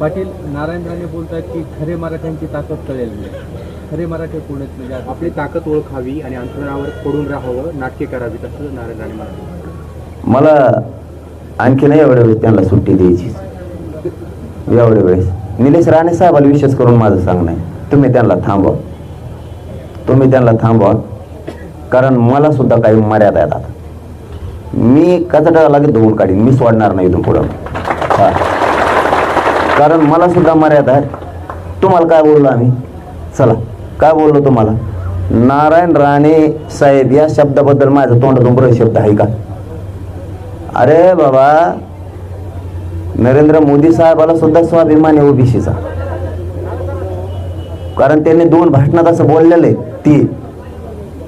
पाटील नारायण राणे बोलतात की खरे मराठ्यांची ताकद कळेल. खरे मराठी कोण आहेत? म्हणजे आपली ताकद ओळखावी आणि अंतरावर पडून राहावं नाटके करावीत असं नारायण राणे म्हणाले मला आणखी नाही एवढ्या वेळेस त्यांना सुट्टी द्यायची. एवढ्या वेळेस. निलेश राणे साहेबाला विशेष करून माझं सांगणं आहे. तुम्ही त्यांना थांबवा. तुम्ही त्यांना थांबवा. कारण मला सुद्धा काही मर्यादा आहेत आता. मी कचरा लागेल धुवून काढीन. मी सोडणार नाही इथून पुढं. हा. कारण मला सुद्धा मर्यादा आहे. तुम्हाला काय बोललो आम्ही? चला काय बोललो तुम्हाला? नारायण राणे साहेब या शब्दाबद्दल माझ्या तोंडातून बरेच शब्द आहे का? अरे बाबा नरेंद्र मोदी साहेबाला सुद्धा स्वाभिमान आहे ओबीसीचा कारण त्यांनी दोन भाषणात असं बोललेलं आहे ती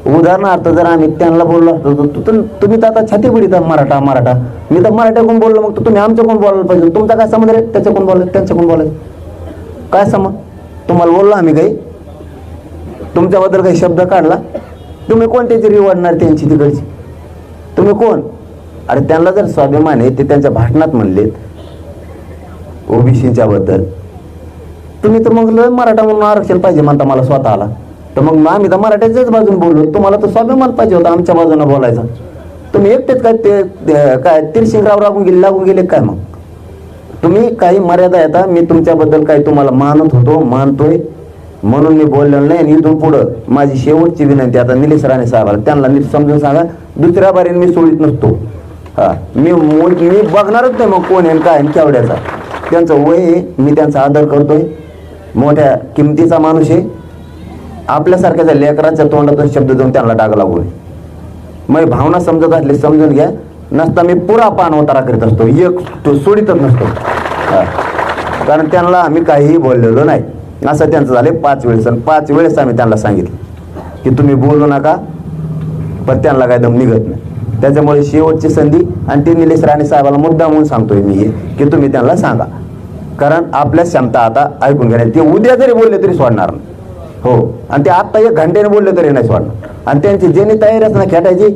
उदाहरणार्थ जर आम्ही त्यांना बोललो असतो तर तु- तुम्ही तर आता छाती पिढीता मराठा मराठा. मी तर मराठ्याकडून बोललो मग तर तुम्ही आमच्याकडून बोलायला पाहिजे. तुमचा काय समज रे? त्याच्या कोण बोलायचं त्यांच्याकडून बोलायचं. काय समज तुम्हाला बोललो आम्ही काही. तुमच्याबद्दल काही शब्द काढला? तुम्ही कोणत्याची रिवडणार त्यांची तिकडची? तुम्ही कोण? अरे त्यांना जर स्वाभिमान आहे ते त्यांच्या भाषणात म्हणलेत ओबीसीच्या बद्दल तुम्ही तर मग मराठा म्हणून आरक्षण पाहिजे म्हणता मला स्वतःला. तर मग मग आम्ही तर मराठ्याच्याच बाजून बोललो. तुम्हाला तर स्वाभिमान पाहिजे होता आमच्या बाजूने बोलायचा. तुम्ही एकटेच काय ते काय तिरशिंगराव लागून गेले लागून गेले काय मग? तुम्ही काही मर्यादा येता मी तुमच्याबद्दल काही तुम्हाला मानत होतो मानतोय. म्हणून मी बोललेलो नाही आणि इथून पुढं माझी शेवटची विनंती आता निलेश राणे साहेबाला. त्यांना नीट समजून सांगा दुसऱ्या बारीने मी सोडित नसतो. हा मी मी बघणारच नाही मग कोण आहे काय आहे आणि केवढ्याचा. त्यांचं वय आहे मी त्यांचा आदर करतोय. मोठ्या किमतीचा माणूस आहे. आपल्यासारख्या लेकराच्या तोंडातून शब्द जाऊन त्यांना डाग लागू नये मग भावना समजत असली समजून घ्या. नसता मी पुरा पान उतारा करीत असतो एक तो सोडीतच नसतो. कारण त्यांना आम्ही काहीही बोललेलो नाही. असं त्यांचं झालं पाच वेळेस आणि पाच वेळेस आम्ही त्यांना सांगितलं की तुम्ही बोलू नका पण त्यांना काय दम निघत नाही. त्याच्यामुळे शेवटची संधी आणि ते निलेश राणे साहेबाला मुद्दा म्हणून सांगतोय मी हे की तुम्ही त्यांना सांगा. कारण आपल्या क्षमता आता ऐकून घ्या ते उद्या जरी बोलले तरी सोडणार नाही. हो. आणि ते आत्ता एक घंट्याने बोलले तरी नाही सोडणार. आणि त्यांची ज्यांनी तयारी असणार खेटायची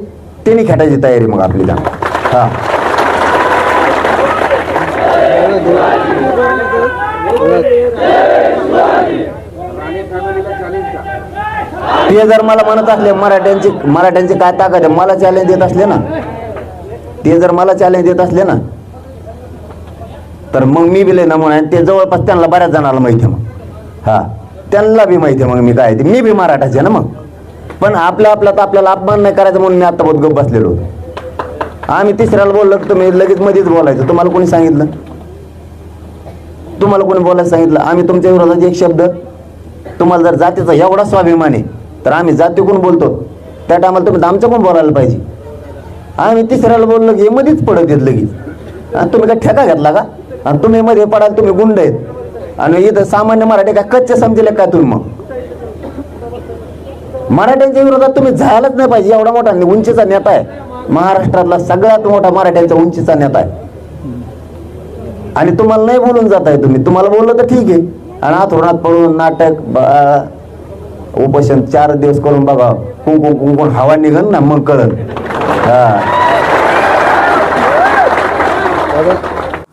त्यांनी खेटायची तयारी मग आपली जाण हा. ते जर मला म्हणत असले मराठ्यांची मराठ्यांची काय ताकद आहे? मला चॅलेंज देत असले ना. ते जर मला चॅलेंज देत असले ना तर मग मी बी ना नमुना ते जवळपास त्यांना बऱ्याच जणाला माहिती आहे मग. हा. त्यांना बी माहिती आहे मग मी काय ते. मी बी मराठाचे ना मग. पण आपल्या आपला तर आपल्याला अपमान नाही करायचं म्हणून मी आता बहुत गप बसलेलो होतो. आम्ही तिसऱ्याला बोललो की तुम्ही लगेच मध्येच बोलायचं. तुम्हाला कोणी सांगितलं? तुम्हाला कोणी बोलायला सांगितलं? आम्ही तुमच्या विरोधात एक शब्द तुम्हाला जर जातीचा एवढा स्वाभिमान आहे तर आम्ही जातीकडून बोलतो? त्या टायमाला तुम्ही आमच्याकडून बोलायला पाहिजे? आम्ही तिसऱ्याला बोललो की मध्येच पडत येत लगेच. आणि तुम्ही काय ठेका घेतला का? आणि तुम्ही मध्ये पडाल तुम्ही गुंड आहेत. आणि इथं सामान्य मराठी काय कच्चे समजले काय तुम्ही मग? मराठ्यांच्या विरोधात तुम्ही झालाच नाही पाहिजे एवढा मोठा उंचीचा नेता आहे. महाराष्ट्रातला सगळ्यात मोठा मराठ्यांचा उंचीचा नेता आहे. आणि तुम्हाला नाही बोलून जात आहे तुम्ही. तुम्हाला बोललं तर ठीक आहे. आणि आथोरणात पळून नाटक उपोषण चार दिवस करून बघा कुंकू कुंकून हवा निघन ना मग कळन हा.